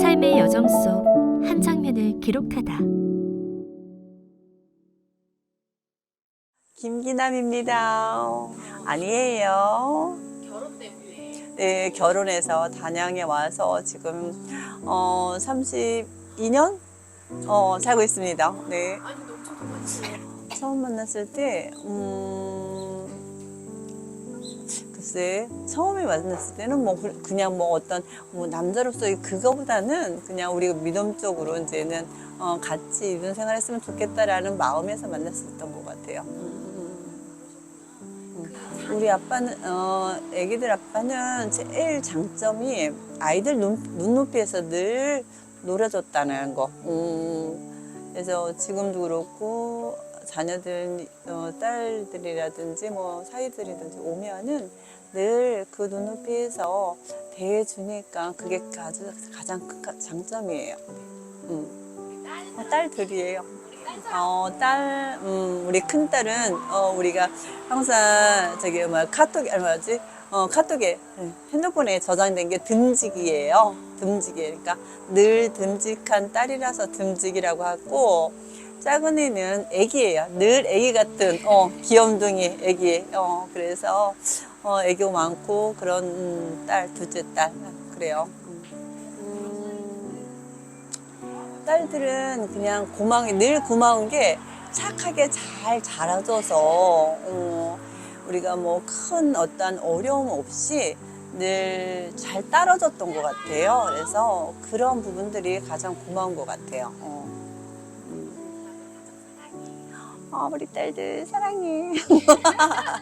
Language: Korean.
삶의 여정 속 한 장면을 기록하다. 김기남입니다. 아니에요. 결혼 때문에 네, 결혼해서 단양에 와서 지금 어 32년 어 살고 있습니다. 네. 처음 만났을 때 음. 글쎄 처음에 만났을 때는 뭐 그- 그냥 뭐 어떤 뭐 남자로서의 그거보다는 그냥 우리가 믿음적으로 이제는 어 같이 이런 생활했으면 좋겠다라는 마음에서 만났었던 것 같아요. 음. 음. 우리 아빠는 어 아기들 아빠는 제일 장점이 아이들 눈, 눈높이에서 늘 놀아줬다는 거. 음. 그래서 지금도 그렇고 자녀들 어, 딸들이라든지 뭐 사위들이든지 오면은 늘 그 눈높이에서 대해주니까 그게 아주 가장 큰 가- 장점이에요. 음. 어, 딸들이에요. 어, 딸, 음, 우리 큰 딸은 어, 우리가 항상 저기 뭐 카톡 아니 뭐지? 어, 카톡에 예, 핸드폰에 저장된 게 듬직이에요. 듬직이 그러니까 늘 듬직한 딸이라서 듬직이라고 하고 작은 애는 애기예요. 늘 애기 같은 어, 귀염둥이 애기. 어, 그래서 어, 애교 많고 그런 음, 딸 둘째 딸 그래요. 음, 딸들은 그냥 고마운 게늘 고마운 게 착하게 잘 자라줘서 어, 우리가 뭐 큰 어떤 어려움 없이 늘 잘 따라줬던 것 같아요. 그래서 그런 부분들이 가장 고마운 것 같아요. 어. 음. 아, 우리 딸들 사랑해.